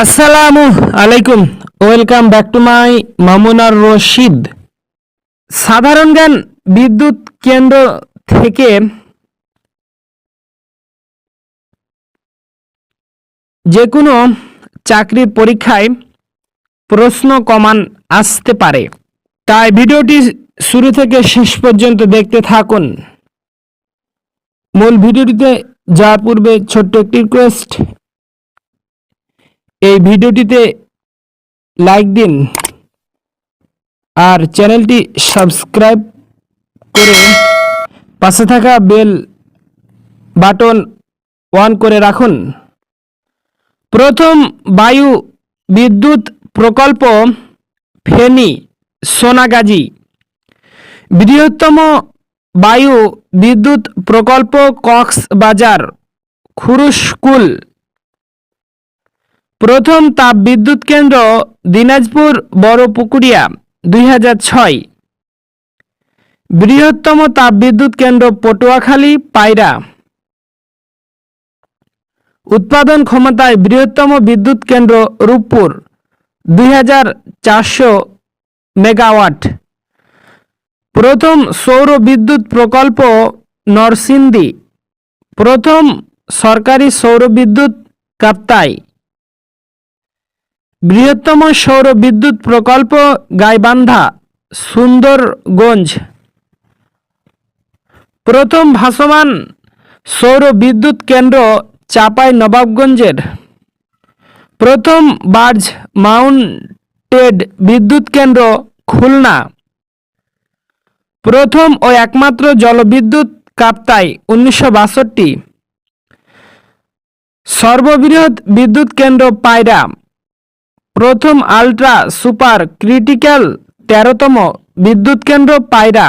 আসসালামু আলাইকুম। Welcome back to my Mamunar Rashid. সাধারণ জ্ঞান বিদ্যুৎ কেন্দ্র থেকে যে কোনো চাকরির পরীক্ষায় প্রশ্ন কমান আসতে পারে। তাই ভিডিওটি শুরু থেকে শেষ পর্যন্ত দেখতে থাকুন। মূল ভিডিওটিতে যাওয়ার পূর্বে ছোট্ট একটি রিকোয়েস্ট এই ভিডিওটিতে লাইক দিন আর চ্যানেলটি সাবস্ক্রাইব করে পাশে থাকা বেল বাটন অন করে রাখুন। প্রথম বায়ু বিদ্যুৎ প্রকল্প ফেনী সোনাগাজী। বৃহত্তম বায়ু বিদ্যুৎ প্রকল্প কক্সবাজার খুরুশকুল প্রথম তাপ বিদ্যুৎ কেন্দ্র দিনাজপুর, বড় পুকুরিয়া, দুই বৃহত্তম তাপ বিদ্যুৎ কেন্দ্র পটুয়াখালী, পায়রা। উৎপাদন ক্ষমতায় বৃহত্তম বিদ্যুৎ কেন্দ্র রূপপুর, দুই মেগাওয়াট। প্রথম সৌর বিদ্যুৎ প্রকল্প নরসিংদী। প্রথম সরকারি সৌর বিদ্যুৎ কাপ্তাই। বৃহত্তম সৌর বিদ্যুৎ প্রকল্প গাইবান্ধা, সুন্দরগঞ্জ। প্রথম ভাসমান সৌর বিদ্যুৎ কেন্দ্র চাপাই নবাবগঞ্জের। প্রথম বার্জ মাউন্টেড বিদ্যুৎ কেন্দ্র খুলনা। প্রথম ও একমাত্র জলবিদ্যুৎ কাপ্তাই উনিশশো বাষট্টি। সর্ববৃহৎ বিদ্যুৎ কেন্দ্র পায়রা। প্রথম আল্ট্রা সুপার ক্রিটিক্যাল তেরোতম বিদ্যুৎ কেন্দ্র পায়রা।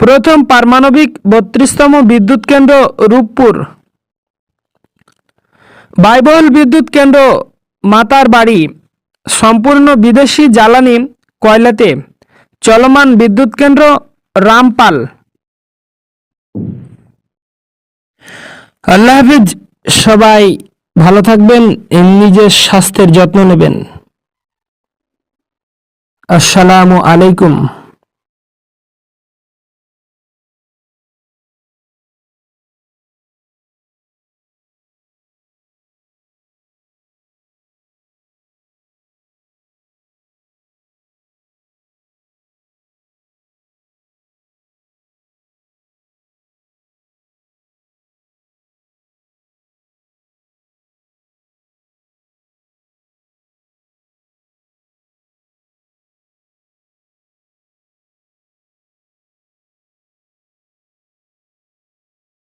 প্রথম পারমাণবিক বত্রিশতম বিদ্যুৎ কেন্দ্র রূপপুর। ব্যয়বহুল বিদ্যুৎ কেন্দ্র মাতার বাড়ি। সম্পূর্ণ বিদেশি জ্বালানি কয়লাতে চলমান বিদ্যুৎ কেন্দ্র রামপাল। আল্লাহ হাফিজ, সবাই ভালো থাকবেন নিজের স্বাস্থ্যের যত্ন নেবেন। আসসালামু আলাইকুম।